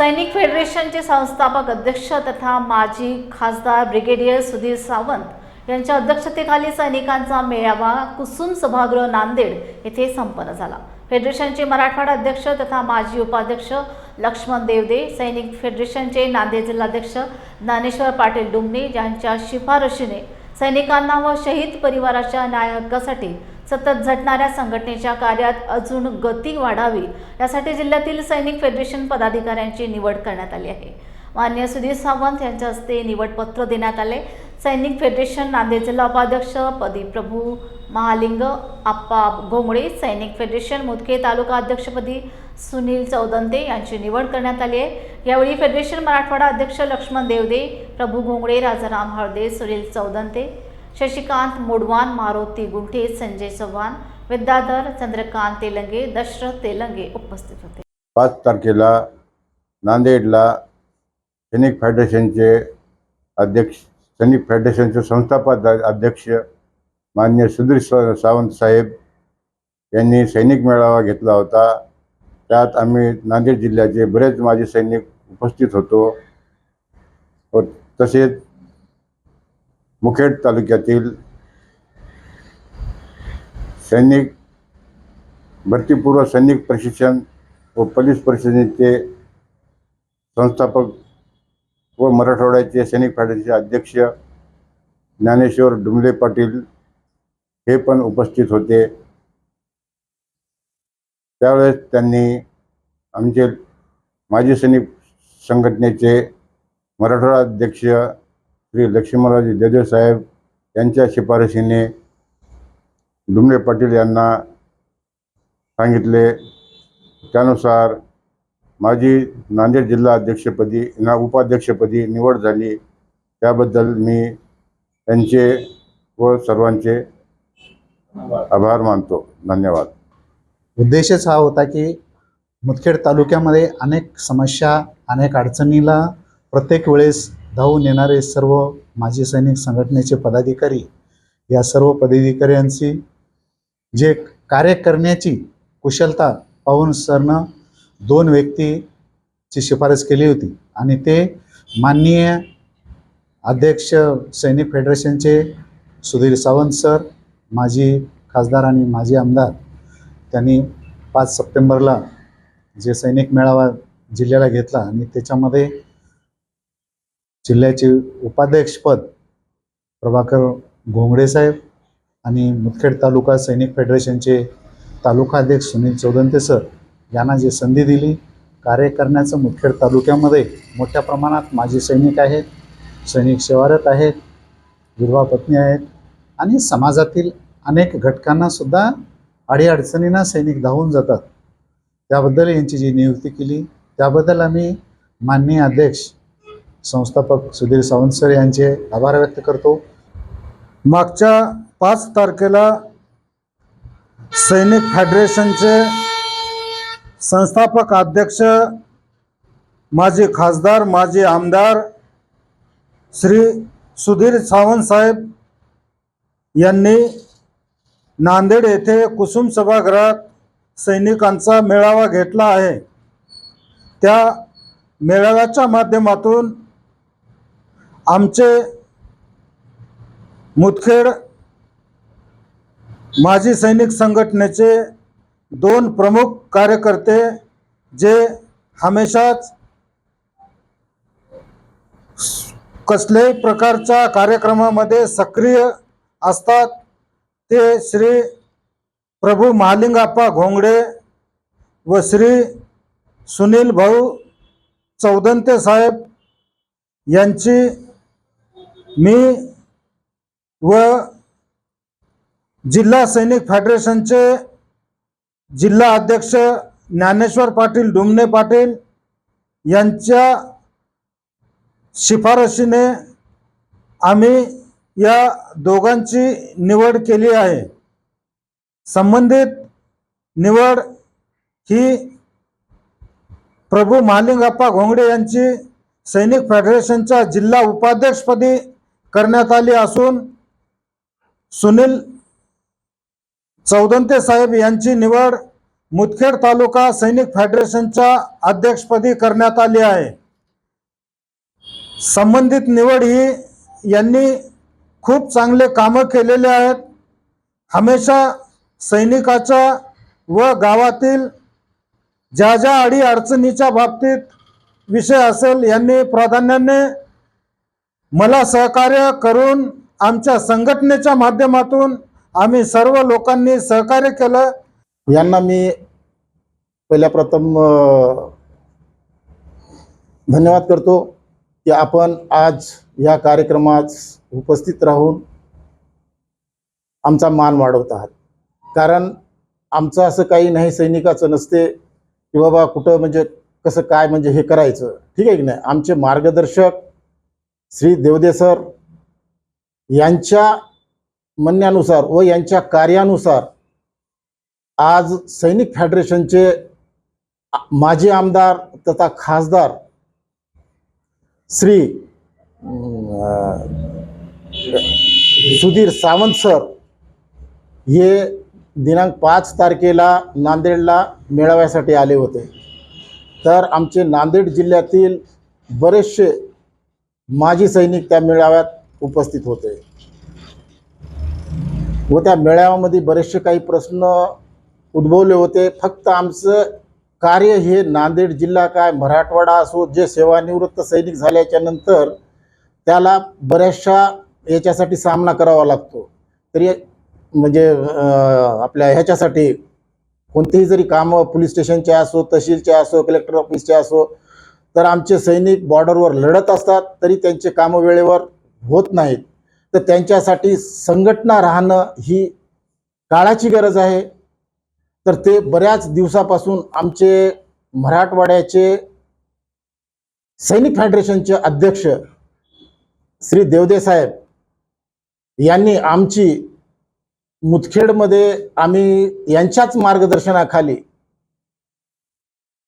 सैनिक फेडरेशनचे संस्थापक अध्यक्ष तथा माजी खासदार ब्रिगेडियर सुधीर सावंत यांच्या अध्यक्षतेखाली सैनिकांचा मेळावा कुसुम सभागृह नांदेड येथे संपन्न झाला. फेडरेशनचे मराठवाडा अध्यक्ष तथा माजी उपाध्यक्ष लक्ष्मण देवदे सैनिक फेडरेशनचे नांदेड जिल्हाध्यक्ष ज्ञानेश्वर पाटील डुमणे यांच्या शिफारशीने सैनिकांना व शहीद परिवाराच्या न्याय हक्कासाठी सतत झटणाऱ्या संघटनेच्या कार्यात अजून गती वाढावी यासाठी जिल्ह्यातील सैनिक फेडरेशन पदाधिकाऱ्यांची निवड करण्यात आली आहे. मान्य सुधीर सावंत यांच्या हस्ते निवडपत्र देण्यात आले. सैनिक फेडरेशन नांदेड जिल्हा उपाध्यक्ष पदी प्रभू महालिंग आप्पा घोंगडे सैनिक फेडरेशन मुदखे तालुका अध्यक्षपदी सुनील चौदंते यांची निवड करण्यात आली आहे. यावेळी फेडरेशन मराठवाडा अध्यक्ष लक्ष्मण देवदे प्रभू घोंगडे राजाराम हळदे सुनील चौदंते शशिकांत मोडवान मारुती गुंठे संजय चव्हाण विद्याधर चंद्रकांत तेलंगे दशरथ तेलंगे उपस्थित होते. पाच तारखेला नांदेडला सैनिक फेडरेशनचे अध्यक्ष सैनिक फेडरेशनचे संस्थापक अध्यक्ष मान्य सुधीर सावंत साहेब यांनी सैनिक मेळावा घेतला होता. त्यात आम्ही नांदेड जिल्ह्याचे बरेच माजी सैनिक उपस्थित होतो. व तसेच मुखेड तालुक्यातील सैनिक भरतीपूर्व सैनिक प्रशिक्षण व पोलीस परिषदेचे संस्थापक व मराठवाड्याचे सैनिक फेडरेशनचे अध्यक्ष ज्ञानेश्वर डुमले पाटील हे पण उपस्थित होते. त्यावेळेस त्यांनी आमचे माजी सैनिक संघटनेचे मराठवाडा अध्यक्ष श्री लक्ष्मणराजे देदेव साहेब यांच्या शिफारशीने डुमरे पाटील यांना सांगितले. त्यानुसार माझी नांदेड जिल्हा अध्यक्षपदी ना उपाध्यक्षपदी निवड झाली. त्याबद्दल मी त्यांचे व सर्वांचे आभार मानतो. धन्यवाद. उद्देशच हा होता की मुदखेड तालुक्यामध्ये अनेक समस्या अनेक अडचणीला प्रत्येक वेळेस धावून येणारे सर्व माजी सैनिक संघटनेचे पदाधिकारी या सर्व पदाधिकाऱ्यांची जे कार्य करण्याची कुशलता पाहून सरनं दोन व्यक्तीची शिफारस केली होती आणि ते माननीय अध्यक्ष सैनिक फेडरेशनचे सुधीर सावंत सर माजी खासदार आणि माजी आमदार त्यांनी पाच सप्टेंबरला जे सैनिक मेळावा जिल्ह्याला घेतला आणि त्याच्यामध्ये जिल्ह्याचे उपाध्यक्षपद प्रभाकर घोंगडे साहेब आणि मुदखेड तालुका सैनिक फेडरेशनचे तालुका अध्यक्ष सुनील चौदंते सर यांना जी संधी दिली कार्य करण्याचं मुदखेड तालुक्यामध्ये मोठ्या प्रमाणात माजी सैनिक आहेत सैनिक सेवारत आहेत विधवा पत्नी आहेत आणि समाजातील अनेक घटकांना सुद्धा अडीअडचणींना सैनिक धावून जातात. त्याबद्दल यांची जी नियुक्ती केली त्याबद्दल आम्ही माननीय अध्यक्ष संस्थापक सुधीर सावंत सर यांचे आभार व्यक्त करतो. मागच्या पाच तारखेला सैनिक फेडरेशनचे संस्थापक अध्यक्ष माजी खासदार माजी आमदार श्री सुधीर सावंत साहेब यांनी नांदेड येथे कुसुम सभागृहात सैनिकांचा मेळावा घेतला आहे. त्या मेळाव्याच्या माध्यमातून आमचे मुदखेड माजी सैनिक संघटनेचे दोन प्रमुख कार्यकर्ते जे हमेशाच कसल्याही प्रकारच्या कार्यक्रमामध्ये सक्रिय असतात ते श्री प्रभू महालिंगाप्पा घोंगडे व श्री सुनील भाऊ चौदंते साहेब यांची मी व जिल्हा सैनिक फेडरेशनचे जिल्हा अध्यक्ष ज्ञानेश्वर पाटील डुमने पाटील यांच्या शिफारशीने आम्ही या दोघांची निवड केली आहे. संबंधित निवड ही प्रभू मालिंगप्पा घोंगडे यांची सैनिक फेडरेशनच्या जिल्हा उपाध्यक्षपदी करण्यात आली असून सुनील चौदंते साहेब यांची निवड मुदखेड तालुका सैनिक फेडरेशनच्या अध्यक्षपदी करण्यात आली आहे. संबंधित निवड ही यांनी खूप चांगले कामं केलेले आहेत. हमेशा सैनिकाच्या व गावातील ज्या ज्या अडी अडचणीच्या बाबतीत विषय असेल यांनी प्राधान्याने मला सहकार्य करून आमच्या संघटनेच्या माध्यमातून आम्ही सर्व लोकांनी सहकार्य केलं. यांना मी पहिल्या प्रथम धन्यवाद करतो की आपण आज या कार्यक्रमात उपस्थित राहून आमचा मान वाढवत आहात. कारण आमचं असं काही नाही सैनिकाचं नसते की बाबा कुठं म्हणजे कसं काय म्हणजे हे करायचं. ठीक आहे की नाही? आमचे मार्गदर्शक श्री देवदे सर यांच्या म्हणण्यानुसार व यांच्या कार्यानुसार आज सैनिक फेडरेशनचे माजी आमदार तथा खासदार श्री सुधीर सावंत सर हे दिनांक पाच तारखेला नांदेडला मेळाव्यासाठी आले होते. तर आमचे नांदेड जिल्ह्यातील बरेचसे माजी सैनिक त्या मेळाव्यात उपस्थित होते. व त्या मेळाव्यामध्ये बरेचसे काही प्रश्न उद्भवले होते. फक्त आमचं कार्य हे नांदेड जिल्हा काय मराठवाडा असो जे सेवानिवृत्त सैनिक झाल्याच्यानंतर त्याला बऱ्याचशा याच्यासाठी सामना करावा लागतो. तरी म्हणजे आपल्या ह्याच्यासाठी कोणतेही जरी कामं पोलीस स्टेशनचे असो तहसीलचे असो कलेक्टर ऑफिसचे असो तर आमचे सैनिक बॉर्डरवर लढत असतात तरी त्यांचे कामं वेळेवर होत नाहीत. तर त्यांच्यासाठी संघटना राहणं ही काळाची गरज आहे. तर ते बऱ्याच दिवसापासून आमचे मराठवाड्याचे सैनिक फेडरेशनचे अध्यक्ष श्री देवदेसाहेब यांनी आमची मुदखेडमध्ये आम्ही यांच्याच मार्गदर्शनाखाली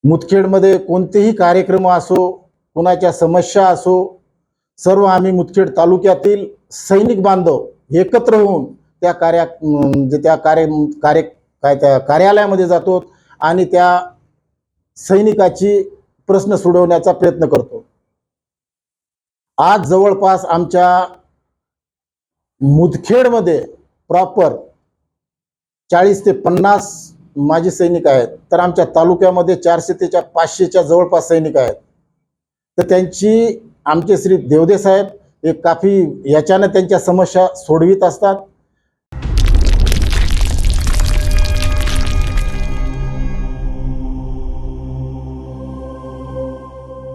मुदखेडमध्ये कोणतेही कार्यक्रम असो कोणाच्या समस्या असो सर्व आम्ही मुदखेड तालुक्यातील सैनिक बांधव एकत्र होऊन त्या कार्या म्हणजे त्या कार्य कार्य काय त्या कार्यालयामध्ये जातो आणि त्या सैनिकाची प्रश्न सोडवण्याचा प्रयत्न करतो. आज जवळपास आमच्या मुदखेडमध्ये प्रॉपर चाळीस ते पन्नास माजी सैनिक आहेत तर आमच्या तालुक्यामध्ये चारशे तेच्या पाचशेच्या जवळपास सैनिक आहेत. तर त्यांची आमचे श्री देवदे साहेब हे काफी याच्यानं त्यांच्या समस्या सोडवित असतात.